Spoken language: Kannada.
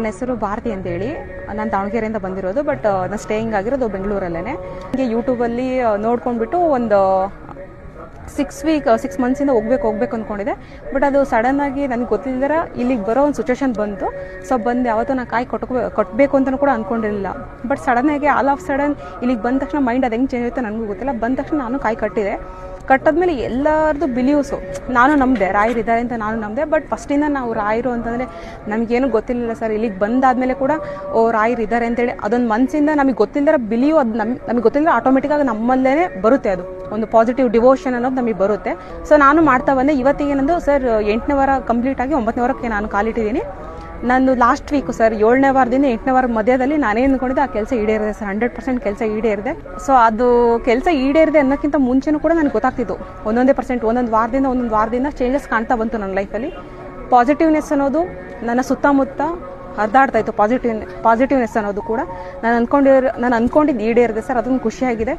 ನನ್ನ ಹೆಸರು ಭಾರತಿ ಅಂತೇಳಿ. ನಾನು ದಾವಣಗೆರೆಯಿಂದ ಬಂದಿರೋದು ಬಟ್ ನಾನು ಸ್ಟೇಯಿಂಗ್ ಆಗಿರೋದು ಬೆಂಗಳೂರಲ್ಲೇ ನನಗೆ ಯೂಟ್ಯೂಬಲ್ಲಿ ನೋಡ್ಕೊಂಡ್ಬಿಟ್ಟು ಒಂದು ಸಿಕ್ಸ್ ವೀಕ್ ಸಿಕ್ಸ್ ಮಂತ್ಸಿಂದ ಹೋಗ್ಬೇಕು ಹೋಗ್ಬೇಕು ಅಂದ್ಕೊಂಡಿದ್ದೆ ಬಟ್ ಅದು ಸಡನ್ ಆಗಿ ನನಗೆ ಗೊತ್ತಿಲ್ಲದರ ಇಲ್ಲಿಗೆ ಬರೋ ಒಂದು ಸಿಚುವೇಶನ್ ಬಂತು. ಸೊ ಬಂದು ಯಾವತ್ತೂ ನಾನು ಕಾಯಿ ಕೊಟ್ಕೋ ಕೊಟ್ಟಬೇಕು ಅಂತಲೂ ಕೂಡ ಅಂದ್ಕೊಂಡಿರಲಿಲ್ಲ ಬಟ್ ಸಡನ್ ಆಗಿ ಆಲ್ ಆಫ್ ಸಡನ್ ಇಲ್ಲಿಗೆ ಬಂದ ತಕ್ಷಣ ಮೈಂಡ್ ಅದು ಹೆಂಗೆ ಚೇಂಜ್ ಆಯಿತು ನನಗೂ ಗೊತ್ತಿಲ್ಲ. ಬಂದ ತಕ್ಷಣ ನಾನು ಕಾಯಿ ಕಟ್ಟಿದೆ. ಕಟ್ಟದ್ಮೇಲೆ ಎಲ್ಲರದು ಬಿಲೀವ್ಸು ನಾನು ನಂಬಿದೆ, ರಾಯರು ಇದ್ದಾರೆ ಅಂತ ನಾನು ನಂಬಿದೆ ಬಟ್ ಫಸ್ಟಿಂದ ನಾವು ರಾಯರು ಅಂತಂದರೆ ನಮಗೇನು ಗೊತ್ತಿರಲಿಲ್ಲ ಸರ್ ಇಲ್ಲಿಗೆ ಬಂದಾದಮೇಲೆ ಕೂಡ, ಓ, ರಾಯರು ಇದ್ದಾರೆ ಅಂತೇಳಿ ಅದೊಂದು ಮನಸ್ಸಿಂದ ನಮಗೆ ಗೊತ್ತಿಲ್ಲದ ಬಿಲೀವ್ ಅದು ನಮ್, ನಮಗೆ ಗೊತ್ತಿಲ್ಲ ಆಟೋಮೆಟಿಕ್ಕಾಗಿ ನಮ್ಮಲ್ಲೇ ಬರುತ್ತೆ ಅದು. ಒಂದು ಪಾಸಿಟಿವ್ ಡಿವೋಷನ್ ಅನ್ನೋದು ನಮಗೆ ಬರುತ್ತೆ. ಸೊ ನಾನು ಮಾಡ್ತಾ ಬಂದೆ. ಇವತ್ತಿಗೆ ಸರ್ ಎಂಟನೇ ವಾರ ಕಂಪ್ಲೀಟ್ ಆಗಿ ಒಂಬತ್ತನೇ ವಾರಕ್ಕೆ ನಾನು ಕಾಲಿಟ್ಟಿದ್ದೀನಿ. ನಾನು ಲಾಸ್ಟ್ ವೀಕು ಸರ್ ಏಳನೇ ವಾರದಿಂದ ಎಂಟನೇ ವಾರ ಮಧ್ಯದಲ್ಲಿ ನಾನೇ ಅಂದ್ಕೊಂಡಿದ್ದೆ, ಆ ಕೆಲಸ ಈಡೇರಿದೆ ಸರ್ ಹಂಡ್ರೆಡ್ ಪರ್ಸೆಂಟ್ ಕೆಲಸ ಈಡೇರಿದೆ. ಸೊ ಅದು ಕೆಲಸ ಈಡೇರಿದೆ ಅನ್ನೋಕ್ಕಿಂತ ಮುಂಚೆನೂ ಕೂಡ ನನಗೆ ಗೊತ್ತಾಗ್ತಿತ್ತು. ಒಂದೊಂದೇ ಪರ್ಸೆಂಟ್ ಒಂದೊಂದು ವಾರದಿಂದ ಒಂದೊಂದು ವಾರದಿಂದ ಚೇಂಜಸ್ ಕಾಣ್ತಾ ಬಂತು ನನ್ನ ಲೈಫಲ್ಲಿ ಪಾಸಿಟಿವ್ನೆಸ್ ಅನ್ನೋದು ನನ್ನ ಸುತ್ತಮುತ್ತ ಹರಿದಾಡ್ತಾ ಇತ್ತು. ಪಾಸಿಟಿವ್ ಪಾಸಿಟಿವ್ನೆಸ್ ಅನ್ನೋದು ಕೂಡ. ನಾನು ಅಂದ್ಕೊಂಡಿರೋ ನಾನು ಅಂದ್ಕೊಂಡಿದ್ದು ಈಡೇರಿದೆ ಸರ್ ಅದೊಂದು ಖುಷಿಯಾಗಿದೆ.